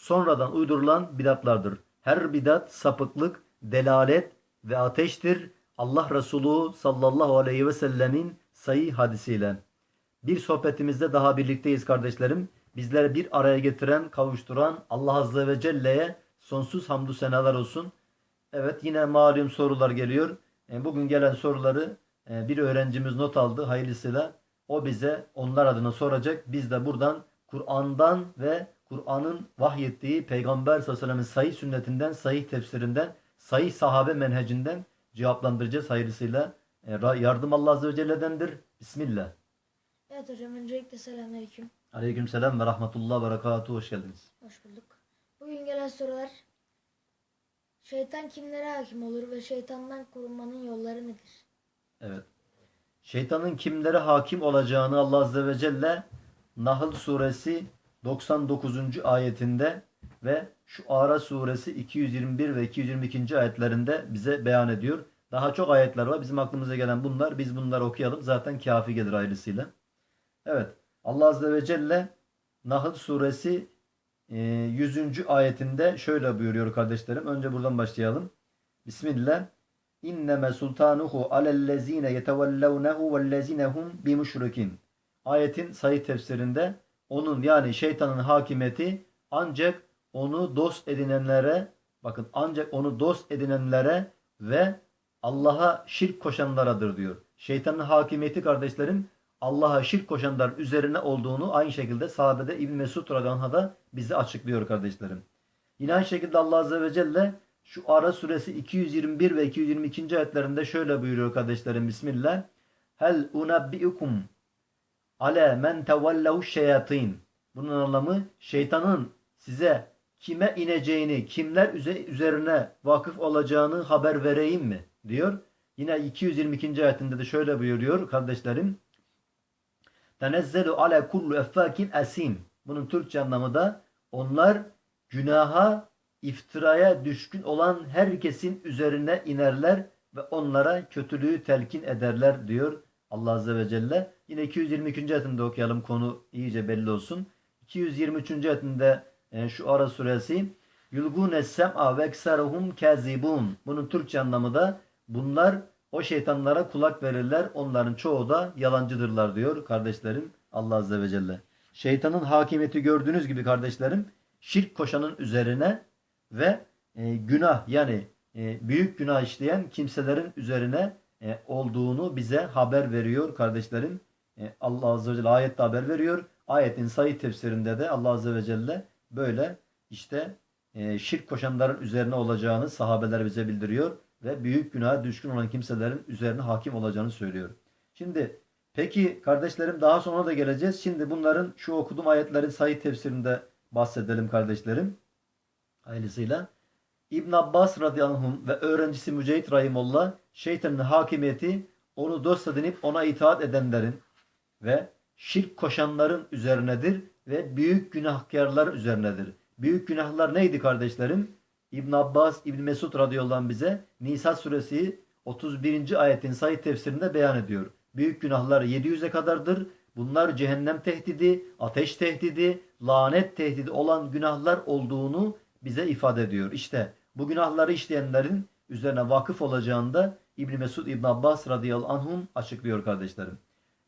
sonradan uydurulan bidatlardır. Her bidat sapıklık, delalet ve ateştir. Allah Resulü sallallahu aleyhi ve sellemin sayı hadisiyle. Bir sohbetimizde daha birlikteyiz kardeşlerim. Bizleri bir araya getiren, kavuşturan Allah Azze ve Celle'ye sonsuz hamdü senalar olsun. Evet yine malum sorular geliyor. E, Bugün gelen soruları e, bir öğrencimiz not aldı hayırlısıyla. O bize onlar adına soracak. Biz de buradan Kur'an'dan ve Kur'an'ın vahyettiği Peygamber sallallahu aleyhi ve sellem'in sahih sünnetinden, sahih tefsirinden, sahih sahabe menhecinden cevaplandıracağız hayırlısıyla. E, Yardım Allah Azze ve Celle'dendir. Bismillah. Evet hocam öncelikle selamünaleyküm. Aleykümselam ve rahmetullah ve berekatuhu. Hoş geldiniz. Hoş bulduk. Bugün gelen sorular Şeytan kimlere hakim olur ve şeytandan korunmanın yolları nedir? Evet. Şeytanın kimlere hakim olacağını Allah Azze ve Celle Nahl suresi 99. ayetinde ve şu Ara suresi 221 ve 222. ayetlerinde bize beyan ediyor. Daha çok ayetler var. Bizim aklımıza gelen bunlar. Biz bunları okuyalım. Zaten kafi gelir ayrısıyla. Evet. Allah Azze ve Celle Nahl suresi e, 100. ayetinde şöyle buyuruyor kardeşlerim. Önce buradan başlayalım. Bismillah. İnneme sultanuhu alellezine yetevellevnehu vellezine hum bimüşrikin. Ayetin sayı tefsirinde onun yani şeytanın hakimiyeti ancak onu dost edinenlere bakın ancak onu dost edinenlere ve Allah'a şirk koşanlaradır diyor. Şeytanın hakimiyeti kardeşlerim Allah'a şirk koşanların üzerine olduğunu aynı şekilde sahabede İbn Mesud radıyallahu da bize açıklıyor kardeşlerim. Yine aynı şekilde Allah azze ve celle şu Ara suresi 221 ve 222. ayetlerinde şöyle buyuruyor kardeşlerim Bismillah. Hel unabbiukum ale men tevellehu şeyatin. Bunun anlamı şeytanın size kime ineceğini, kimler üze- üzerine vakıf olacağını haber vereyim mi? diyor. Yine 222. ayetinde de şöyle buyuruyor kardeşlerim. Tenezzelu ale kullu effakin asim. Bunun Türkçe anlamı da onlar günaha, iftiraya düşkün olan herkesin üzerine inerler ve onlara kötülüğü telkin ederler diyor Allah Azze ve Celle. Yine 222. ayetinde okuyalım konu iyice belli olsun. 223. ayetinde e, şu ara suresi Yulgune sem'a ve ekseruhum kezibun. Bunun Türkçe anlamı da bunlar o şeytanlara kulak verirler. Onların çoğu da yalancıdırlar diyor kardeşlerim Allah Azze ve Celle. Şeytanın hakimiyeti gördüğünüz gibi kardeşlerim şirk koşanın üzerine ve e, günah yani e, büyük günah işleyen kimselerin üzerine e, olduğunu bize haber veriyor kardeşlerim. E, Allah Azze ve Celle ayette haber veriyor. Ayetin sayı tefsirinde de Allah Azze ve Celle böyle işte e, şirk koşanların üzerine olacağını sahabeler bize bildiriyor ve büyük günaha düşkün olan kimselerin üzerine hakim olacağını söylüyor. Şimdi peki kardeşlerim daha sonra da geleceğiz. Şimdi bunların şu okuduğum ayetlerin sayı tefsirinde bahsedelim kardeşlerim. Hayırlısıyla. İbn Abbas radıyallahu ve öğrencisi Mücahit Rahimullah şeytanın hakimiyeti onu dost edinip ona itaat edenlerin ve şirk koşanların üzerinedir ve büyük günahkarların üzerinedir. Büyük günahlar neydi kardeşlerim? İbn Abbas, İbn Mesud radıyallahu anh bize Nisa suresi 31. ayetin sayı tefsirinde beyan ediyor. Büyük günahlar 700'e kadardır. Bunlar cehennem tehdidi, ateş tehdidi, lanet tehdidi olan günahlar olduğunu bize ifade ediyor. İşte bu günahları işleyenlerin üzerine vakıf olacağını da İbn Mesud İbn Abbas radıyallahu anhum açıklıyor kardeşlerim.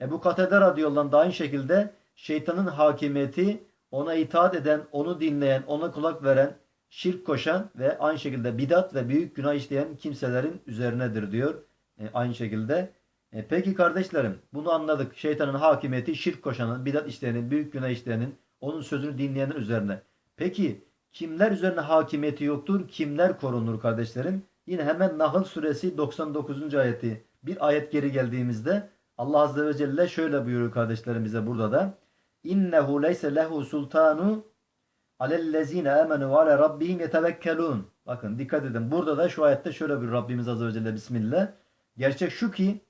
Ebu Katede radıyallahu da aynı şekilde şeytanın hakimiyeti ona itaat eden, onu dinleyen, ona kulak veren, şirk koşan ve aynı şekilde bidat ve büyük günah işleyen kimselerin üzerinedir diyor. E, aynı şekilde. E, peki kardeşlerim bunu anladık. Şeytanın hakimiyeti şirk koşanın, bidat işleyenin, büyük günah işleyenin, onun sözünü dinleyenin üzerine. Peki kimler üzerine hakimiyeti yoktur? Kimler korunur kardeşlerim? Yine hemen Nahl suresi 99. ayeti bir ayet geri geldiğimizde Allah Azze ve Celle şöyle buyuruyor kardeşlerim bize burada da. İnnehu leyse lehu sultanu alellezine amenu ve ala rabbihim yetevekkelun. Bakın dikkat edin. Burada da şu ayette şöyle bir Rabbimiz Azze ve Celle Bismillah. Gerçek şu ki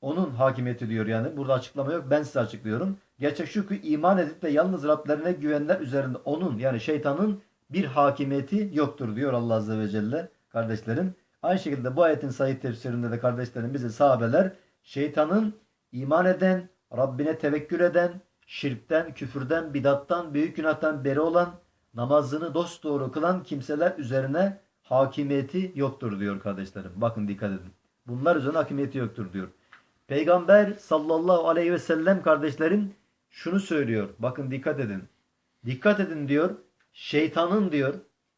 onun hakimiyeti diyor yani. Burada açıklama yok. Ben size açıklıyorum. Gerçek şu ki iman edip de yalnız Rablerine güvenler üzerinde onun yani şeytanın bir hakimiyeti yoktur diyor Allah Azze ve Celle kardeşlerim. Aynı şekilde bu ayetin sahih tefsirinde de kardeşlerim bize sahabeler şeytanın iman eden, Rabbine tevekkül eden, şirkten, küfürden, bidattan, büyük günahtan beri olan, namazını dosdoğru kılan kimseler üzerine hakimiyeti yoktur diyor kardeşlerim. Bakın dikkat edin. Bunlar üzerine hakimiyeti yoktur diyor. Peygamber sallallahu aleyhi ve sellem kardeşlerim şunu söylüyor. Bakın dikkat edin. Dikkat edin diyor. Şeytanın diyor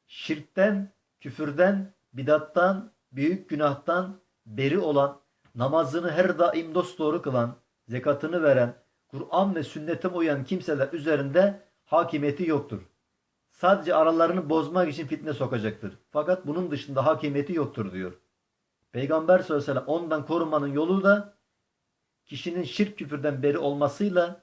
şirkten, küfürden, bidattan, büyük günahtan beri olan, namazını her daim dosdoğru kılan, zekatını veren, Kur'an ve sünnete uyan kimseler üzerinde hakimiyeti yoktur. Sadece aralarını bozmak için fitne sokacaktır. Fakat bunun dışında hakimiyeti yoktur diyor. Peygamber sallallahu aleyhi ve sellem ondan korunmanın yolu da kişinin şirk küfürden beri olmasıyla,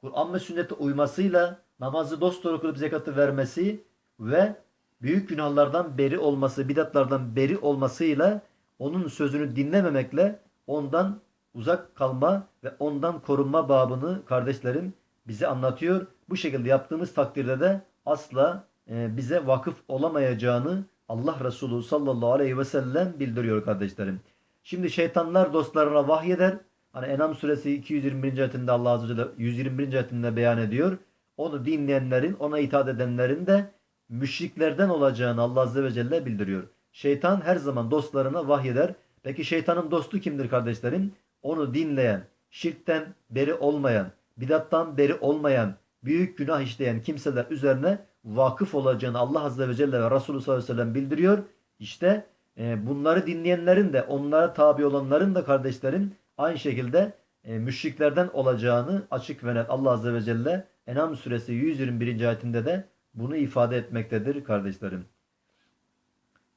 Kur'an ve sünnete uymasıyla, namazı dosdoğru kılıp zekatı vermesi ve büyük günahlardan beri olması, bidatlardan beri olmasıyla onun sözünü dinlememekle ondan uzak kalma ve ondan korunma babını kardeşlerim bize anlatıyor. Bu şekilde yaptığımız takdirde de asla e, bize vakıf olamayacağını Allah Resulü sallallahu aleyhi ve sellem bildiriyor kardeşlerim. Şimdi şeytanlar dostlarına vahyeder. Hani Enam suresi 221. ayetinde Allah Azze ve Celle 121. ayetinde beyan ediyor. Onu dinleyenlerin, ona itaat edenlerin de müşriklerden olacağını Allah Azze ve Celle bildiriyor. Şeytan her zaman dostlarına vahyeder. Peki şeytanın dostu kimdir kardeşlerim? Onu dinleyen, şirkten beri olmayan, bidattan beri olmayan, büyük günah işleyen kimseler üzerine vakıf olacağını Allah Azze ve Celle ve Resulü sallallahu aleyhi ve sellem bildiriyor. İşte e, bunları dinleyenlerin de onlara tabi olanların da kardeşlerim aynı şekilde e, müşriklerden olacağını açık ve net Allah Azze ve Celle Enam suresi 121. ayetinde de bunu ifade etmektedir kardeşlerim.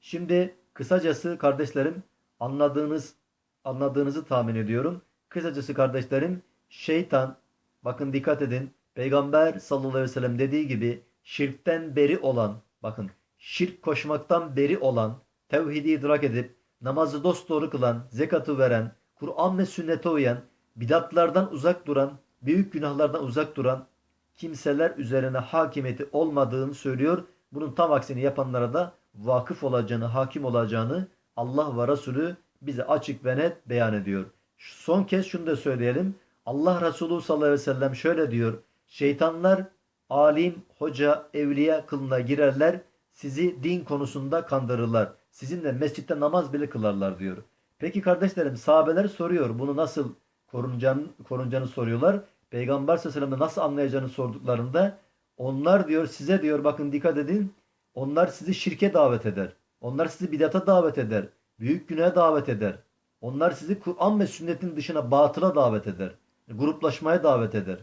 Şimdi kısacası kardeşlerim anladığınız anladığınızı tahmin ediyorum. Kısacası kardeşlerim şeytan bakın dikkat edin Peygamber sallallahu aleyhi ve sellem dediği gibi şirkten beri olan bakın şirk koşmaktan beri olan tevhidi idrak edip namazı dosdoğru kılan, zekatı veren, Kur'an ve sünnete uyan, bidatlardan uzak duran, büyük günahlardan uzak duran kimseler üzerine hakimiyeti olmadığını söylüyor. Bunun tam aksini yapanlara da vakıf olacağını, hakim olacağını Allah ve Resulü bize açık ve net beyan ediyor. Son kez şunu da söyleyelim. Allah Resulü sallallahu aleyhi ve sellem şöyle diyor. Şeytanlar alim, hoca, evliya kılına girerler. Sizi din konusunda kandırırlar. Sizinle mescitte namaz bile kılarlar diyor. Peki kardeşlerim sahabeler soruyor. Bunu nasıl korunacağını, korunacağını soruyorlar. Peygamber sallallahu aleyhi ve sellem nasıl anlayacağını sorduklarında onlar diyor size diyor bakın dikkat edin. Onlar sizi şirke davet eder. Onlar sizi bidata davet eder. Büyük günaha davet eder. Onlar sizi Kur'an ve sünnetin dışına batıla davet eder. Gruplaşmaya davet eder.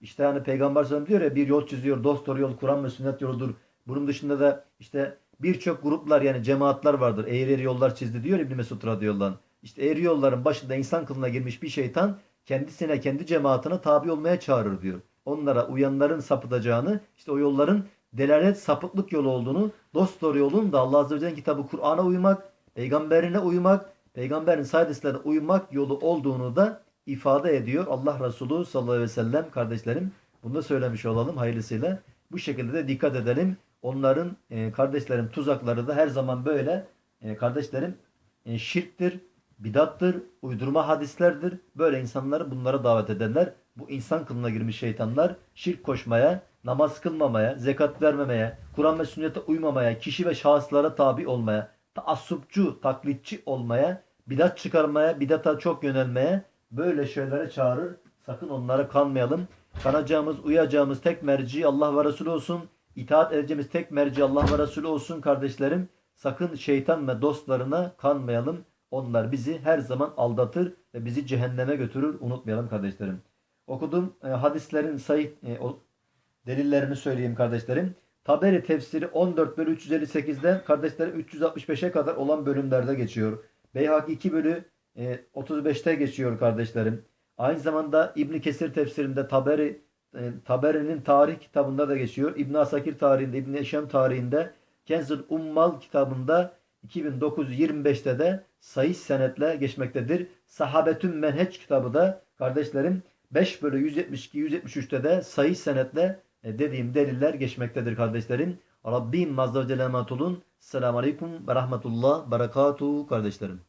İşte yani Peygamber sallallahu diyor ya bir yol çiziyor. Dost doğru yol Kur'an ve sünnet yoludur. Bunun dışında da işte birçok gruplar yani cemaatler vardır. Eğri eğri yollar çizdi diyor İbn Mesud radıyallahu anh. İşte eğri yolların başında insan kılına girmiş bir şeytan kendisine kendi cemaatine tabi olmaya çağırır diyor. Onlara uyanların sapıtacağını işte o yolların delalet sapıklık yolu olduğunu dost doğru yolun da Allah Azze ve Celle'nin kitabı Kur'an'a uymak, peygamberine uymak, peygamberin sayedeslerine uymak yolu olduğunu da ifade ediyor. Allah Resulü sallallahu aleyhi ve sellem kardeşlerim bunu da söylemiş olalım hayırlısıyla. Bu şekilde de dikkat edelim. Onların e, kardeşlerim tuzakları da her zaman böyle e, kardeşlerim e, şirktir, bidattır, uydurma hadislerdir. Böyle insanları bunlara davet ederler. Bu insan kılına girmiş şeytanlar şirk koşmaya, namaz kılmamaya, zekat vermemeye, Kur'an ve sünnete uymamaya, kişi ve şahıslara tabi olmaya, taassupçu, taklitçi olmaya, bidat çıkarmaya, bidata çok yönelmeye böyle şeylere çağırır. Sakın onlara kanmayalım. Kanacağımız, uyacağımız tek merci Allah ve Resulü olsun. İtaat edeceğimiz tek merci Allah ve Resulü olsun kardeşlerim. Sakın şeytan ve dostlarına kanmayalım. Onlar bizi her zaman aldatır ve bizi cehenneme götürür. Unutmayalım kardeşlerim. Okuduğum e, hadislerin sayı e, delillerini söyleyeyim kardeşlerim. Taberi tefsiri 14 bölü 358'den kardeşlerim 365'e kadar olan bölümlerde geçiyor. Beyhaki 2 bölü e, 35'te geçiyor kardeşlerim. Aynı zamanda İbn Kesir tefsirinde Taberi e, Taberi'nin tarih kitabında da geçiyor. İbn Asakir tarihinde, İbn Eşem tarihinde, Kenzül Ummal kitabında 2925'te de sayı senetle geçmektedir. Sahabetün Menheç kitabı da kardeşlerim 5 bölü 172 173'te de sayı senetle e, dediğim deliller geçmektedir kardeşlerim. Rabbim Azze ve Celle olun. Selamun Aleyküm ve Rahmetullah Berekatuhu kardeşlerim.